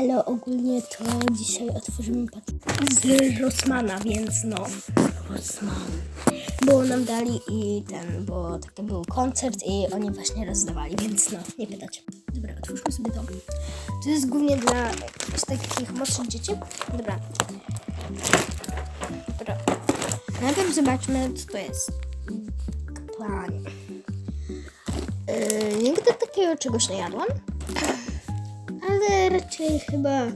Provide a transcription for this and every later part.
Elo, ogólnie to dzisiaj otworzymy pakiet z Rossmana, więc no, Rossman. Bo nam dali i ten, bo taki był koncert i oni właśnie rozdawali, więc no, nie pytać. Dobra, otwórzmy sobie to. To jest głównie dla takich młodszych dzieci. Dobra. Dobra. Najpierw zobaczmy, co to jest. Panie. Yy, nigdy takiego czegoś nie jadłam, ale raczej chyba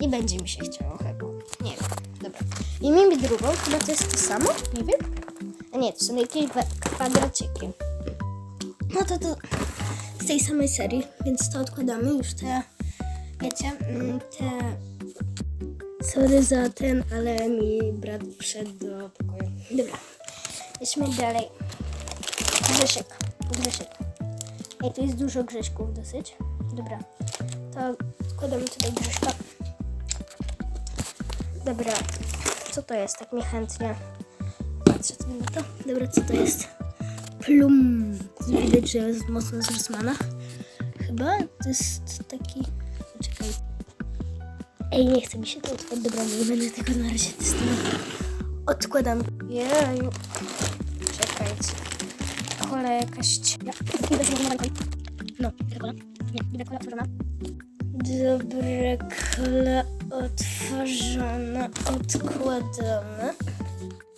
nie będzie mi się chciało chyba. Nie wiem. Dobra. I miejmy drugą, chyba to jest to samo, nie wiem. A nie, to są jakieś kwa- kwadraciki. No to to z tej samej serii, więc to odkładamy już te, wiecie, mm, te Sorry za ten, ale mi brat wszedł do pokoju. Dobra, idźmy dalej. Grzesiek, Grzesiek. Ej, tu jest dużo Grześków dosyć. Dobra, to składamy tutaj Grześka. Dobra, co to jest? Tak mnie chętnie patrzę sobie na to. Dobra, co to jest? Plum. Widać, że jest mocno z. Chyba to jest taki... Czekaj. Ej, nie chce mi się to odkładać. Dobra, nie będę tego na razie testował. Odkładam. Jeju. Czekajcie. Kola jakaś... Ja, Nie, dobra kola otworzona. Dobra kola otworzona. Odkładamy.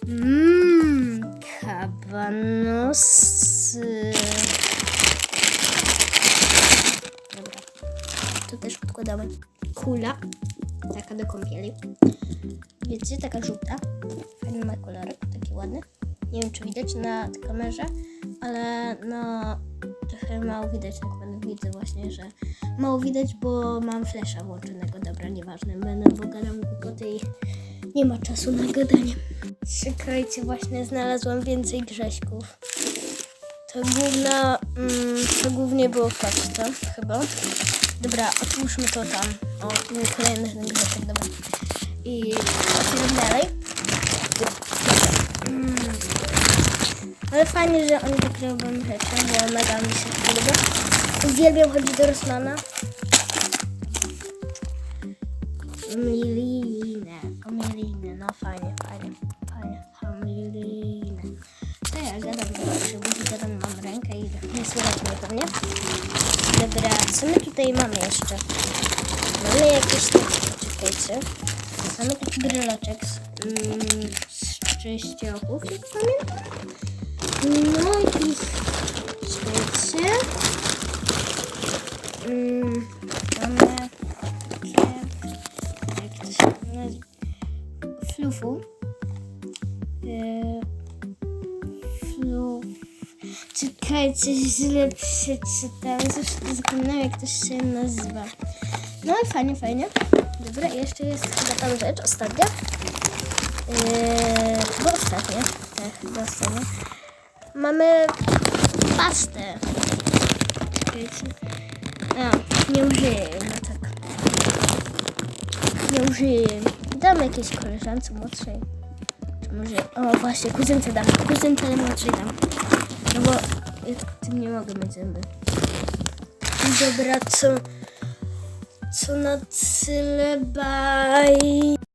Mmm, kabanosy. Dobra, to też odkładamy. Kula, taka do kąpieli. Wiecie, taka żółta. Fajny ma kolorek, taki ładny. Nie wiem, czy widać na kamerze, ale no trochę mało widać, tak będę widzę właśnie, że mało widać, bo mam flesza włączonego. Dobra, nieważne, będę bo gadam głupoty i nie ma czasu na gadanie. Czekajcie, właśnie znalazłam więcej grześków. To główna, mm, to głównie było paczka, chyba. Dobra, otwórzmy to tam. O, kolejny ten grzeszek, dobra. I otwieram dalej. Mm. Ale fajnie, że oni tak robią rzeczy, bo mega mi się podoba. Uwielbiam chodzić do Rosmana. Milinę, milinę, no fajnie, fajnie, fajnie, milinę. Co ja gadam, zobaczę, bo gadam, mam rękę i nie słychać mnie to, nie? Dobra, co my tutaj mamy jeszcze? Mamy jakieś czekajcie. Mamy taki bryloczek z, mm, z jak pamiętam. No i czekajcie. Mm, mamy jak to się nazywa? Flufu. Yy, fluf. Czekajcie, źle przeczytałam. Zawsze zapominam, jak to się nazywa. No i fajnie, fajnie. Dobra, jeszcze jest chyba tam rzecz, ostatnia. Yy, chyba ostatnia. Tak, chyba ostatnia. Mamy pastę. A, nie użyję, no tak. Nie użyję. Dam jakiejś koleżance młodszej. Czy może... O, właśnie, kuzynce dam. Kuzynce młodszej dam. No bo ja tym nie mogę mieć zęby. Dobra, co... Co na tyle, bye.